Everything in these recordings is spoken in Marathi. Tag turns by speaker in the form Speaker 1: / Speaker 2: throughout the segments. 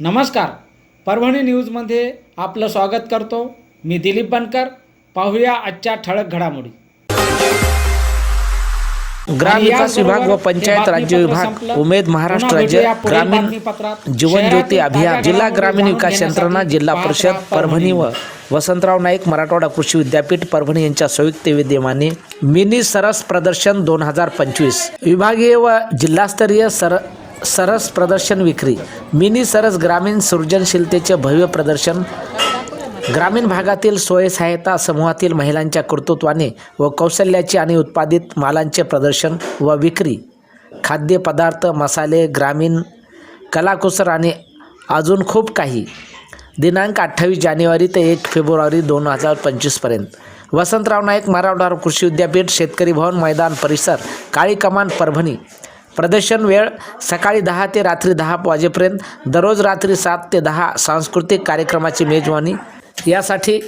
Speaker 1: नमस्कार. परभणी न्यूजमध्ये आपलं स्वागत करतो. मी दिलीप बनकर. पाहूया आजच्या ठळक घडामोडी.
Speaker 2: ग्रामविकास विभाग व पंचायत राज्य विभाग उमेद महाराष्ट्र राज्य ग्रामीण जीवन ज्योती अभियान जिल्हा ग्रामीण विकास यंत्रणा जिल्हा परिषद परभणी व वसंतराव नाईक मराठवाडा कृषी विद्यापीठ परभणी यांच्या संयुक्त विद्यमाने मिनी सरस प्रदर्शन दोन हजार पंचवीस. विभागीय व जिल्हास्तरीय सर सरस प्रदर्शन विक्री. मिनी सरस ग्रामीण सृजनशीलतेचे भव्य प्रदर्शन. ग्रामीण भागातील स्वयंसहायता समूहातील महिलांच्या कर्तृत्वाने व कौशल्याचे आणि उत्पादित मालांचे प्रदर्शन व विक्री. खाद्यपदार्थ मसाले ग्रामीण कलाकुसर आणि अजून खूप काही. दिनांक अठ्ठावीस जानेवारी ते एक फेब्रुवारी दोन हजार पंचवीसपर्यंत वसंतराव नाईक मराठवाडा कृषी विद्यापीठ शेतकरी भवन मैदान परिसर काळी कमान परभणी. प्रदर्शन वेळ सकाळी दहा ते रात्री दहा वाजेपर्यंत दररोज रात्री सात ते दहा सांस्कृतिक कार्यक्रमाची मेजवानी. यासाठी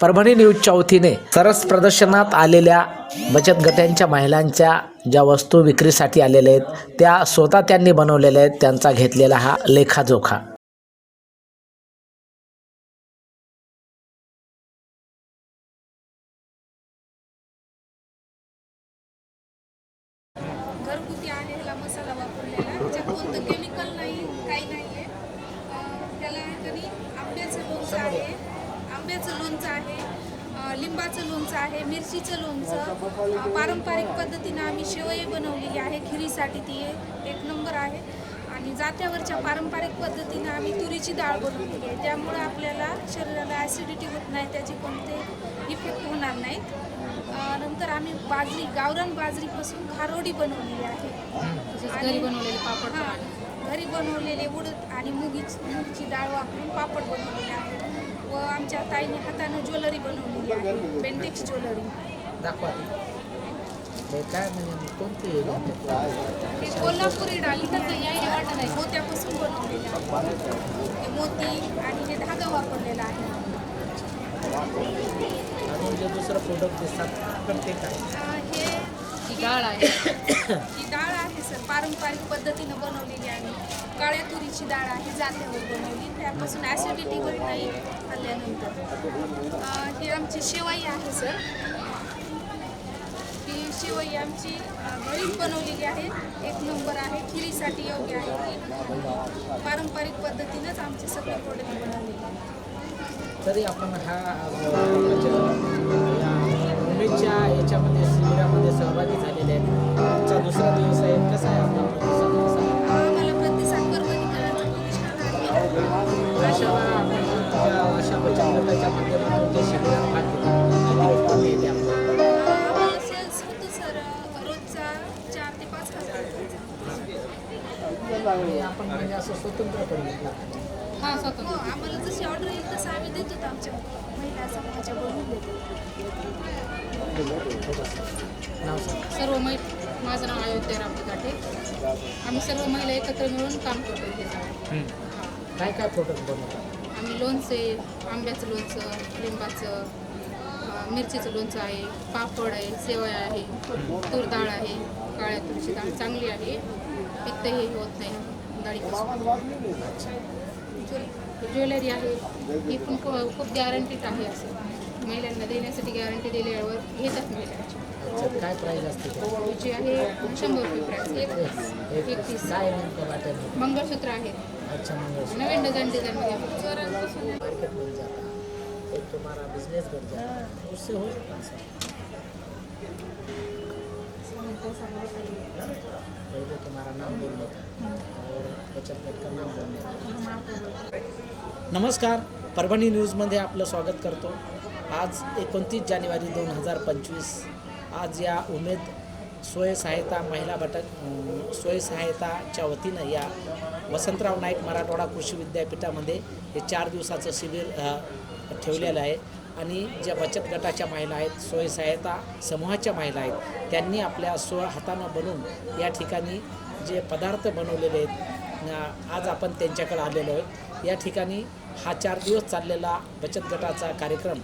Speaker 2: परभणी न्यूजच्या वतीने सरस प्रदर्शनात आलेल्या बचत गटांच्या महिलांच्या ज्या वस्तू विक्रीसाठी आलेल्या आहेत त्या स्वतः त्यांनी बनवलेल्या आहेत त्यांचा घेतलेला हा लेखाजोखा
Speaker 3: घरगुती आहे ह्याला मसाला वापरलेला त्याच्यात कोणतं केमिकल नाही काही नाही आहे त्याला तरी आंब्याचं लोणचं आहे आंब्याचं लोणचं आहे अं, लिंबाचं लोणचं आहे मिरचीचं लोणचं. पारंपरिक पद्धतीनं आम्ही शेवई बनवलेली आहे खिरीसाठी ती एक नंबर आहे. आणि जात्यावरच्या पारंपरिक पद्धतीनं आम्ही तुरीची डाळ बनवलेली आहे. त्यामुळे आपल्याला शरीराला ॲसिडिटी होत नाही त्याचे कोणते इफेक्ट होणार नाहीत. नंतर आम्ही बाजरी गावरान बाजरीपासून खारोडी बनवलेली आहे.
Speaker 4: घरी बनवलेले पापड
Speaker 3: हां घरी बनवलेले उडद आणि मुगीची मुगची डाळ वापरून पापड बनवलेले आहे. आमच्या ताईने हातानं ज्वेलरी बनवलेली आहे. बेंटेक्स ज्वेलरी
Speaker 2: दाखवा. काय म्हणजे कोणती
Speaker 3: हे कोल्हापुरी डाळ इथं यायला वाटत नाही मोत्यापासून बनवलेले आहे. हे मोती आणि हे धागा वापरलेला आहे.
Speaker 2: आणि जे दुसरं प्रोडक्ट दिसतात ते काय
Speaker 3: अं, हे
Speaker 4: ही डाळ आहे.
Speaker 3: ही डाळ आहे सर पारंपरिक पद्धतीनं बनवलेली आहे काळ्या तुरीची डाळ आहे जात्यावर बनवली. त्यापासून ॲसिडिटी होत नाही खाल्ल्यानंतर. अं, ही आमची शेवाई आहे सर. ही शेवई आमची घरीच बनवलेली आहे. एक नंबर आहे खिरीसाठी योग्य आहे ती. पारंपरिक पद्धतीनंच आमचे सगळे प्रोडक्ट बनवलेले आहे.
Speaker 2: तरी आपण हा याच्यामध्ये शिबिरामध्ये सहभागी आहेत आजचा दुसरा दिवस आहे कसा आहे आपला प्रतिसाद? कसा आहे?
Speaker 3: आम्हाला प्रतिसाद
Speaker 2: अशा आपण गटाच्या माध्यमातून भाग घेतात म्हणजे असं स्वतंत्रपणे घेतलं
Speaker 4: हा
Speaker 3: हो
Speaker 4: स्वतंत्र
Speaker 3: ऑर्डर येईल तसं आम्ही देतो आमच्या महिला समाजाच्या बनवून देतो
Speaker 4: सर्व महिला माझं नाव अयोध्या काठे आम्ही सर्व महिला एकत्र मिळून काम करतो सगळे.
Speaker 2: काय काय प्रोडक्ट बनवतात
Speaker 4: आम्ही लोणचे आंब्याचं लोणचं लिंबाचं मिरचीचं लोणचं आहे पापड आहे सेवया आहे तूर डाळ आहे काळ्या तुरीची डाळ चांगली आहे. पित्त हे होत नाही. डाळीपासून ज्वे- ज्वेलरी आहे ही पण खूप गॅरंटीड आहे असं. महिलांना देण्यासाठी गॅरंटी दिल्यावर घेतात महिला
Speaker 2: काय प्राईज असते? त्याची?
Speaker 4: आहे शंभर रुपये प्राईस एक
Speaker 2: वाटेल?
Speaker 4: मंगळसूत्र आहे. नवीन डिझाइन डिझाइनमध्ये आहे. चोरांपासून
Speaker 2: जाता. तुम्हारा बिजनेस जाता. उससे हो सर पहले तुम्हारा नाम बोलने और बचत गट का नाम
Speaker 1: नमस्कार परभणी न्यूजमध्ये आपलं स्वागत करतो. आज एकोणतीस जानेवारी दोन हजार पंचवीस. आज या उमेद स्वयंसहायता महिला बटक स्वयंसहायताच्या वतीनं या वसंतराव नाईक मराठवाडा कृषी विद्यापीठामध्ये हे चार दिवसाचं शिबिर ठेवलेलं आहे. आणि ज्या बचत गटाच्या महिला आहेत स्वयंसहायता समूहाच्या महिला आहेत त्यांनी आपल्या स्व हातानं बनवून या ठिकाणी जे पदार्थ बनवलेले आहेत आज आपण त्यांच्याकडे आलेलो आहोत. या ठिकाणी हा चार दिवस चाललेला बचत गटाचा कार्यक्रम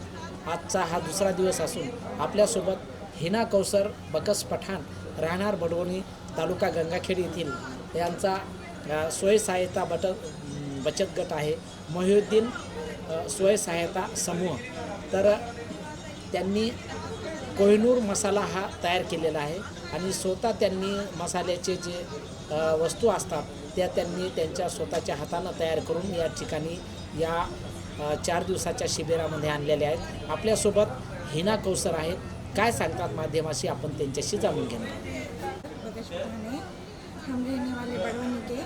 Speaker 1: आजचा हा दुसरा दिवस असून आपल्यासोबत हिना कौसर बकस पठाण राहणार बडवणी तालुका गंगाखेड येथील यांचा स्वयंसहायता बट बचत गट आहे. मोहिउद्दीन स्वयंसहायता समूह. तर त्यांनी कोहिनूर मसाला हा तयार केलेला आहे आणि स्वतः त्यांनी मसाल्याचे जे वस्तू असतात त्या त्यांनी त्यांच्या स्वतःच्या हातानं तयार करून या ठिकाणी या चार दिवसाच्या शिबिरामध्ये आणलेल्या आहेत. आपल्यासोबत हिना कौसर आहेत. काय सांगतात माध्यमाशी आपण त्यांच्याशी जाणून घेणार?
Speaker 5: हम रहने वाले बड़वनी के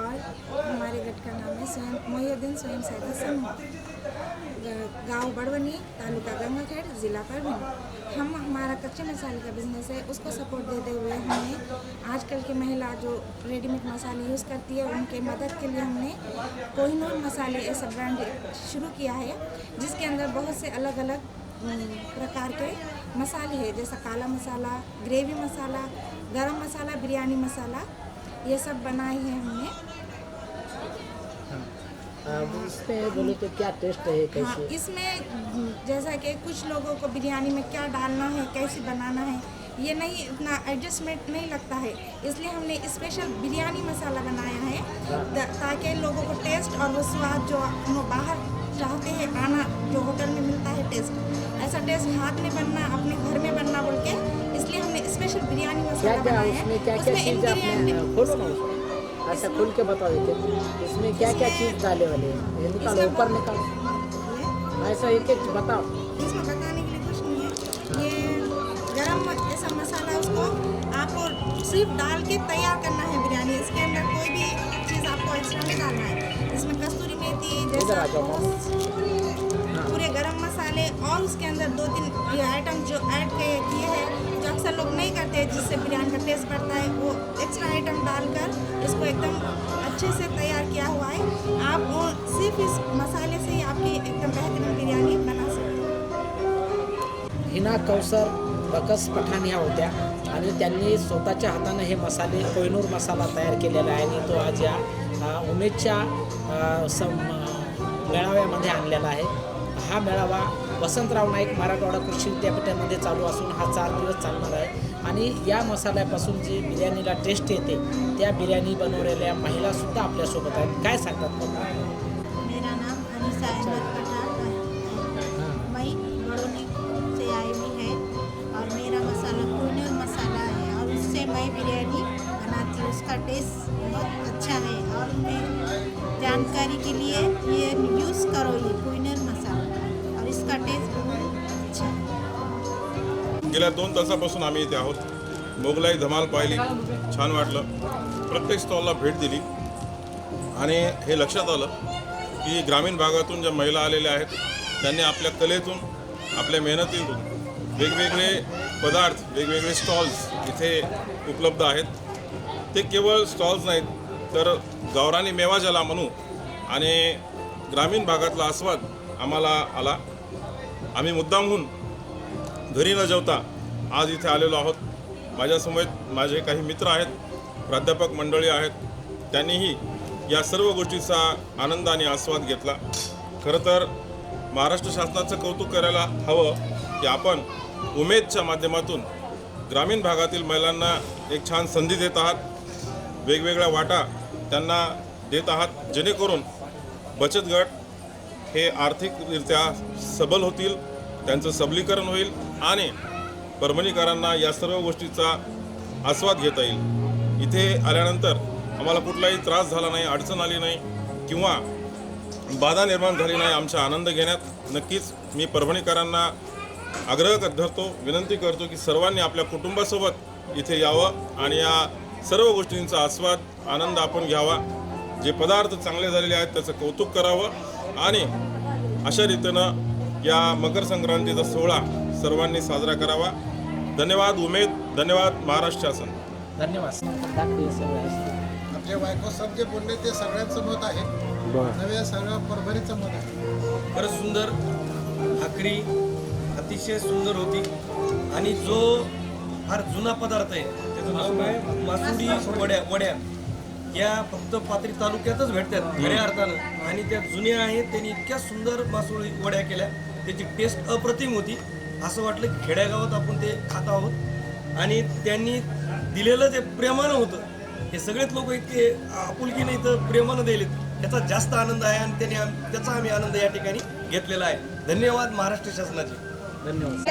Speaker 5: और हमारे गट का नाम है स्वयं मोहुद्दीन स्वयं सहायता समूह। गाँव बड़वनी, तालुका गंगाखेड़, ज़िला परभनी हम हमारा कच्चे मसाले का बिज़नेस है, उसको सपोर्ट देते हुए हमने आजकल की महिला जो रेडीमेड मसाले यूज़ करती है, उनके मदद के लिए हमने कोहिनूर मसाले ऐसा ब्रांड शुरू किया है, जिसके अंदर बहुत से अलग अलग प्रकार के मसाले हैं जैसा काला मसाला ग्रेवी मसाला गरम मसाला बिरयानी मसाला ये सब बनाए हैं हमने।
Speaker 1: इसमें बोले तो क्या टेस्ट है कैसे
Speaker 5: हाँ इसमें जैसा कि कुछ लोगों को बिरयानी में क्या डालना है कैसे बनाना है ये नहीं इतना एडजस्टमेंट नहीं लगता है। इसलिए हमने स्पेशल बिरयानी मसाला बनाया है ताकि लोगों को टेस्ट और वो स्वाद जो बाहर चाहते हैं आना जो होटल में मिलता है टेस्ट ऐसा टेस्ट हाथ में बनना अपने घर में बनना बोल के इसलिए हमने स्पेशल बिरयानी मसाला
Speaker 1: क्या
Speaker 5: बनाया
Speaker 1: उसमें
Speaker 5: है।
Speaker 1: क्या क्या
Speaker 5: उसमें
Speaker 1: चीज़ आपने उसको अच्छा खोल के बताओ देखिए इसमें क्या क्या चीज़ डाले वाले हैं? निकालो ऊपर निकालो। ऐसा एक एक बताओ।
Speaker 5: इसमें बताने के लिए कुछ नहीं है। ये गरम ऐसा मसाला उसको आपको सिर्फ़ डाल के तैयार करना है बिरयानी। इसके अंदर कोई भी चीज़ आपको एक्स्ट्रा नहीं डालना है। इसमें मेथी
Speaker 1: इधर
Speaker 5: जैसा। पूरे गरम मसाले और उसके अंदर दो तीन ये आइटम जो ऐड किए हैं जो अक्सर लोग नहीं करते हैं जिससे बिरयानी का टेस्ट बढ़ता है वो एक्स्ट्रा आइटम डालकर इसको एकदम अच्छे से तैयार किया हुआ है। आप वो सिर्फ़ इस मसाले से ही आपकी एकदम बेहतरीन बिरयानी बना सकते हैं।
Speaker 1: हिना कौसर बकस पठाण ह्या होत्या। आणि त्यांनी स्वतःच्या हातानं हे मसाले कोहिनूर मसाला तयार केलेला आहे. आणि तो आज या उमेदच्या सम मेळाव्यामध्ये आणलेला आहे. हा मेळावा वसंतराव नाईक मराठवाडा कृषी विद्यापीठामध्ये चालू असून हा चार दिवस चालणार आहे. आणि या मसाल्यापासून जी बिर्याणीला टेस्ट येते त्या बिर्याणी बनवलेल्या महिलासुद्धा आपल्यासोबत आहेत. काय सांगतात
Speaker 6: मेरा नाम अनिसा अहमद पठान मैं बड़ोनी से आई हुई है और मेरा मसाला कोहिनूर मसाला है और उससे मैं बिरयानी उसका टेस्ट बहुत अच्छा है और मैं जानकारी के लिए ये यूज़ करो ये कोहिनूर मसाला और इसका टेस्ट बहुत अच्छा है।
Speaker 7: गेल्या दोन तासापासून आम्ही इथे आहोत. मोगलाई धमाल पाहिली. छान वाटलं. प्रत्येक स्टॉलला भेट दिली. आणि हे लक्षात आलं की ग्रामीण भागातून ज्या महिला आलेल्या आहेत त्यांनी आपल्या कलेतून आपल्या मेहनतीतून वेगवेगळे पदार्थ वेगवेगळे स्टॉल्स इथे उपलब्ध आहेत. ते केवळ स्टॉल्स नाहीत तर गावरानी मेवा ज्याला म्हणू आणि ग्रामीण भागातला आस्वाद आम्हाला आला. आम्ही मुद्दामहून घरी न जेवता आज इथे आलेलो आहोत. माझ्यासमोर माझे काही मित्र आहेत प्राध्यापक मंडळी आहेत. त्यांनीही या सर्व गोष्टीचा आनंद आणि आस्वाद घेतला. खरं तर महाराष्ट्र शासनाचं कौतुक करायला हवं की आपण उमेदच्या माध्यमातून ग्रामीण भागातील महिलांना एक छान संधी देत आहात. वेगवेगळ्या वाटा त्यांना देत आहात जेणेकरून बचत गट हे आर्थिकरित्या सबल होतील त्यांचं सबलीकरण होईल आणि परभणीकरांना या सर्व गोष्टीचा आस्वाद घेता येईल. इथे आल्यानंतर आम्हाला कुठलाही त्रास झाला नाही अडचण आली नाही किंवा बाधा निर्माण झाली नाही आमचा आनंद घेण्यात. नक्कीच मी परभणीकरांना आग्रह धरतो विनंती करतो की सर्वांनी आपल्या कुटुंबासोबत इथे यावं आणि या सर्व गोष्टींचा आस्वाद आनंद आपण घ्यावा. जे पदार्थ चांगले झालेले आहेत त्याचं कौतुक करावं. आणि अशा रीतीनं या मकर संक्रांतीचा सोहळा सर्वांनी साजरा करावा. धन्यवाद उमेद धन्यवाद महाराष्ट्र शासन.
Speaker 1: धन्यवाद. सगळं
Speaker 8: आपल्या बायको साहेब जे बोलले ते सगळ्यांचं मत आहे. नव्या सगळ्या परभणीचं मत आहे.
Speaker 9: खरंच सुंदर भाकरी अतिशय सुंदर होती. आणि जो फार जुना पदार्थ आहे त्याचं नाव काय मासुडी वड्या वड्या. या फक्त पाथरी तालुक्यातच भेटतात खऱ्या अर्थानं. आणि त्या जुन्या आहेत त्यांनी इतक्या सुंदर मासोळी वड्या केल्या. त्याची टेस्ट अप्रतिम होती. असं वाटलं की खेड्यागावात आपण ते खात आहोत. आणि त्यांनी दिलेलं जे प्रेमानं होतं हे सगळेच लोक इतके आपुलकीने इथं प्रेमानं दिलेत. त्याचा जास्त आनंद आहे आणि त्याने त्याचा आम्ही आनंद या ठिकाणी घेतलेला आहे. धन्यवाद महाराष्ट्र शासनाचे.
Speaker 10: धन्यवाद.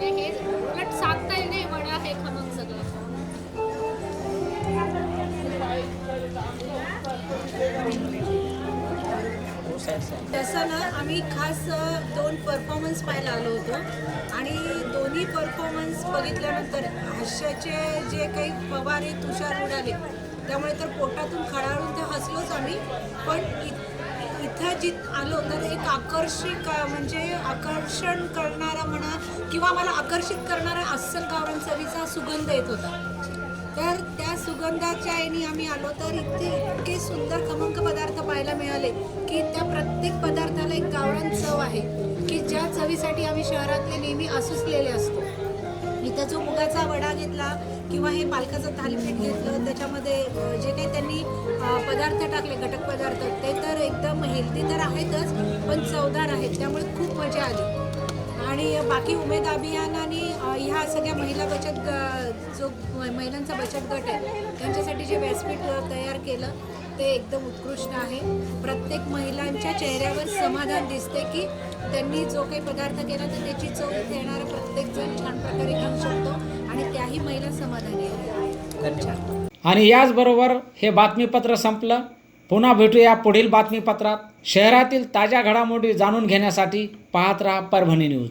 Speaker 11: दाखवा हे.
Speaker 12: उलट सांगता येईल नाही हे खमंग सगळं.
Speaker 13: तसं ना आम्ही खास दोन परफॉर्मन्स पाहायला आलो होतो. आणि दोन्ही परफॉर्मन्स बघितल्यानंतर हास्याचे जे काही पवार फवारे तुषार उडाले त्यामुळे तर पोटातून खळाळून ते हसलोच आम्ही. पण इत इथं जित आलो तर एक आकर्षिक म्हणजे आकर्षण करणारा म्हणा किंवा मला आकर्षित करणारा अस्सल गावरान चवीचा सुगंध येत होता. तर त्या सुगंधाच्या याने आम्ही आलो तर इथे इतके सुंदर खमंग पदार्थ पाहायला मिळाले की त्या प्रत्येक पदार्थाला एक गावरान चव आहे की ज्या चवीसाठी आम्ही शहरातले नेहमी असुसलेले असतो. इथं जो मुगाचा वडा घेतला किंवा हे पालकाचं थालीपीठ घेतलं त्याच्यामध्ये जे काही त्यांनी पदार्थ टाकले घटक पदार्थ ते तर एकदम हेल्दी तर आहेतच पण चवदार आहेत त्यामुळे खूप मजा आली. आणि बाकी उमेद अभियान आणि ह्या सगळ्या महिला बचत ग जो महिलांचा बचत गट आहे त्यांच्यासाठी जे व्यासपीठ तयार केलं ते एकदम उत्कृष्ट आहे. प्रत्येक महिलांच्या चेहऱ्यावर समाधान दिसते की त्यांनी जो काही पदार्थ केला तर त्याची चव इथे येणारा प्रत्येकजण छान प्रकारे घेऊ शकतो आणि त्याही महिला समाधानी आहेत.
Speaker 10: आणि याचबरोबर हे बातमीपत्र संपलं. पुन्हा भेटूया पुढील बातमीपत्रात. शहरातील ताज्या घडामोडी जाणून घेण्यासाठी पाहत राहा परभणी न्यूज.